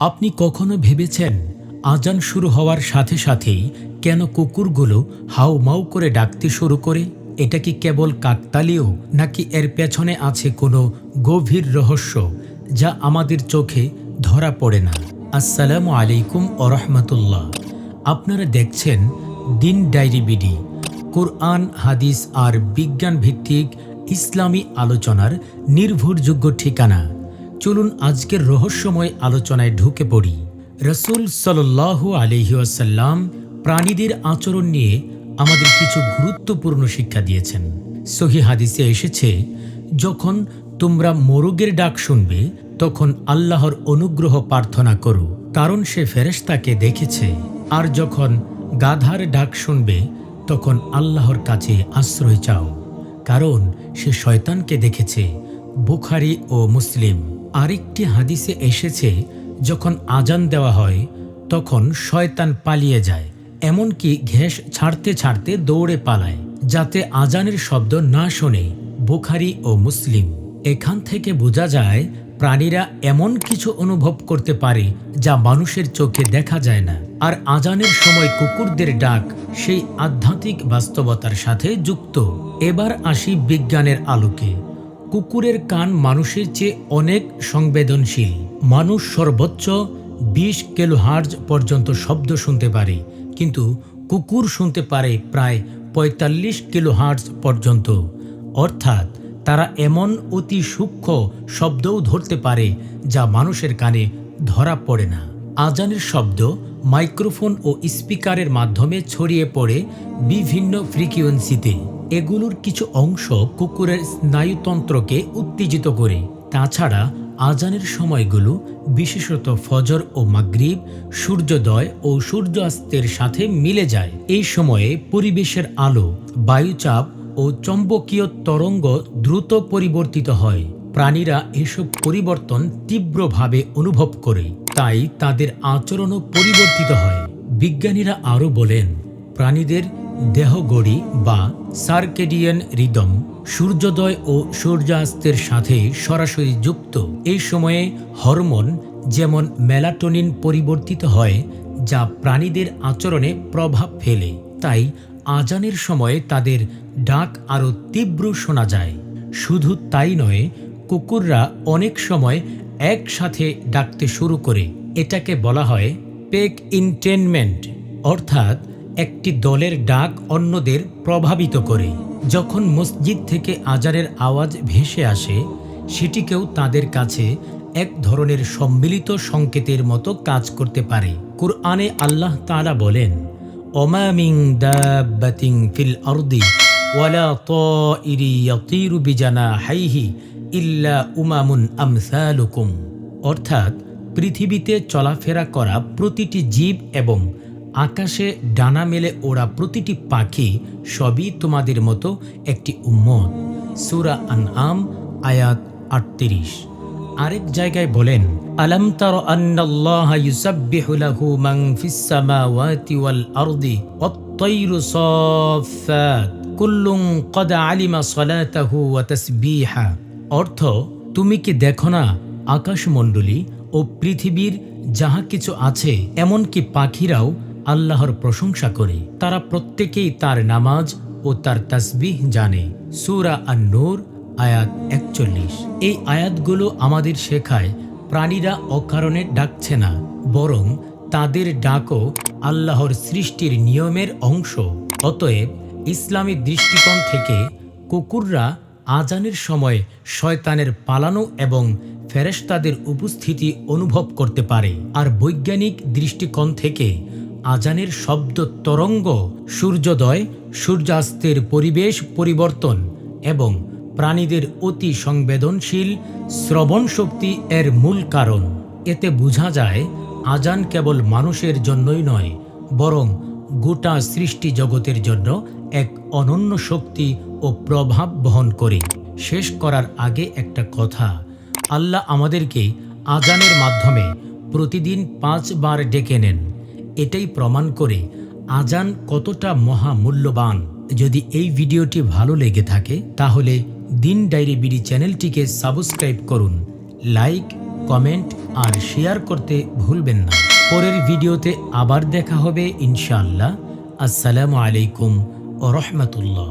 আপনি কখনো ভেবেছেন আজান শুরু হওয়ার সাথে সাথেই কেন কুকুরগুলো হাউ মাউ করে ডাকতে শুরু করে? এটা কি কেবল কাকতালীয়, নাকি এর পেছনে আছে কোনো গভীর রহস্য যা আমাদের চোখে ধরা পড়ে না? আসসালামু আলাইকুম ওরহমতুল্লাহ। আপনারা দেখছেন দিন ডায়েরি বিডি, কোরআন, হাদিস আর বিজ্ঞান ভিত্তিক ইসলামী আলোচনার নির্ভরযোগ্য ঠিকানা। চলুন আজকের রহস্যময় আলোচনায় ঢুকে পড়ি। রসুল সাল্লাহ আলহিউসাল্লাম প্রাণীদের আচরণ নিয়ে আমাদের কিছু গুরুত্বপূর্ণ শিক্ষা দিয়েছেন। সহি হাদিসে এসেছে, যখন তোমরা মোরগের ডাক শুনবে, তখন আল্লাহর অনুগ্রহ প্রার্থনা করো। কারণ সে ফেরেশতাকে দেখেছে। আর যখন গাধার ডাক শুনবে, তখন আল্লাহর কাছে আশ্রয় চাও। কারণ সে শয়তানকে দেখেছে, বুখারি ও মুসলিম। আরেকটি হাদিসে এসেছে, যখন আজান দেওয়া হয়, তখন শয়তান পালিয়ে যায়, এমনকি ঘেঁষ ছাড়তে ছাড়তে দৌড়ে পালায়, যাতে আজানের শব্দ না শোনে বুখারি ও মুসলিম। এখান থেকে বোঝা যায়, প্রাণীরা এমন কিছু অনুভব করতে পারে, যা মানুষের চোখে দেখা যায় না। আর আজানের সময় কুকুরদের ডাক সেই আধ্যাত্মিক বাস্তবতার সাথে যুক্ত। এবার আসি বিজ্ঞানের আলোকে। কুকুরের কান মানুষের চেয়ে অনেক সংবেদনশীল। মানুষ সর্বোচ্চ বিশ কিলোহার্জ পর্যন্ত শব্দ শুনতে পারে, কিন্তু কুকুর শুনতে পারে প্রায় পঁয়তাল্লিশ কিলোহার্জ পর্যন্ত। অর্থাৎ তারা এমন অতি সূক্ষ্ম শব্দও ধরতে পারে যা মানুষের কানে ধরা পড়ে না। আজানের শব্দ মাইক্রোফোন ও স্পিকারের মাধ্যমে ছড়িয়ে পড়ে বিভিন্ন ফ্রিকুয়েন্সিতে। এগুলোর কিছু অংশ কুকুরের স্নায়ুতন্ত্রকে উত্তেজিত করে। তাছাড়া আজানের সময়গুলো, বিশেষত ফজর ও মাগরিব, সূর্যোদয় ও সূর্যাস্তের সাথে মিলে যায়। এই সময়ে পরিবেশের আলো, বায়ুচাপ ও চম্বকীয় তরঙ্গ দ্রুত পরিবর্তিত হয়। প্রাণীরা এসব পরিবর্তন তীব্রভাবে অনুভব করে, তাই তাদের আচরণও পরিবর্তিত হয়। বিজ্ঞানীরা আরও বলেন, প্রাণীদের দেহগড়ি বা সার্কেডিয়ান রিদম, সূর্যোদয় ও সূর্যাস্তের সাথে সরাসরি যুক্ত। এই সময়ে হরমোন যেমন মেলাটোনিন পরিবর্তিত হয়, যা প্রাণীদের আচরণে প্রভাব ফেলে। তাই আজানের সময়ে তাদের ডাক আরও তীব্র শোনা যায়। শুধু তাই নয়, কুকুররা অনেক সময় একসাথে ডাকতে শুরু করে। এটাকে বলা হয় পেক ইনটেনমেন্ট, অর্থাৎ একটি দলের ডাক অন্যদের প্রভাবিত করে। যখন মসজিদ থেকে আজারের আওয়াজ ভেসে আসে, সেটিকেও তাদের কাছে এক ধরনের সম্মিলিত সংকেতের মতো কাজ করতে পারে। কুরআনে আল্লাহ তাআলা বলেন অমামিং দাব্বাতিং ফিল আরদি ওয়ালা ইয়াতিরু বিজানাহাইহি ইল্লা উমামুন আমসালুকুম। অর্থাৎ, পৃথিবীতে চলাফেরা করা প্রতিটি জীব এবং আকাশে ডানা মেলে ওড়া প্রতিটি পাখি সবই তোমাদের মতো একটি উম্মত। সুরা আন আম আয়াত আটত্রিশ। আরেক জায়গায় বলেন, আলম তার আন্নাল্লাহ ইউসাব্বিহু লাহু মান ফিস সামাওয়াতি ওয়াল আরদি ওয়াত-তায়রু সাফফাত। কুল্লুন কদ আলিমা সালাতাহু ওয়া তাসবিহা। অর্থ, তুমি কি দেখো না আকাশমণ্ডলী ও পৃথিবীর যাহা কিছু আছে, এমনকি পাখিরাও আল্লাহর প্রশংসা করে, তারা প্রত্যেকেই তার নামাজ ও তার তাসবিহ জানে। সুরা আন নূর আয়াত একচল্লিশ। এই আয়াতগুলো আমাদের শেখায়, প্রাণীরা অকারণে ডাকছে না, বরং তাদের ডাকও আল্লাহর সৃষ্টির নিয়মের অংশ। অতএব ইসলামী দৃষ্টিকোণ থেকে কুকুররা আজানের সময় শয়তানের পালানো এবং ফেরেশতাদের উপস্থিতি অনুভব করতে পারে। আর বৈজ্ঞানিক দৃষ্টিকোণ থেকে আজানের শব্দ তরঙ্গ, সূর্যোদয়, সূর্যাস্তের পরিবেশ পরিবর্তন এবং প্রাণীদের অতি সংবেদনশীল শ্রবণ শক্তি এর মূল কারণ। এতে বোঝা যায়, আজান কেবল মানুষের জন্যই নয়, বরং গোটা সৃষ্টি জগতের জন্য এক অনন্য শক্তি ও প্রভাব বহন করে। শেষ করার আগে একটা কথা, আল্লাহ আমাদেরকে আজানের মাধ্যমে প্রতিদিন পাঁচবার ডেকে নেন। এটাই প্রমাণ করে আজান কতটা মহামূল্যবান। যদি এই ভিডিওটি ভালো লেগে থাকে, তাহলে দিন ডায়েরি বিডি চ্যানেলটিকে সাবস্ক্রাইব করুন, লাইক, কমেন্ট আর শেয়ার করতে ভুলবেন না। পরের ভিডিওতে আবার দেখা হবে ইনশাআল্লাহ। আসসালামু আলাইকুম ও রহমতুল্লাহ।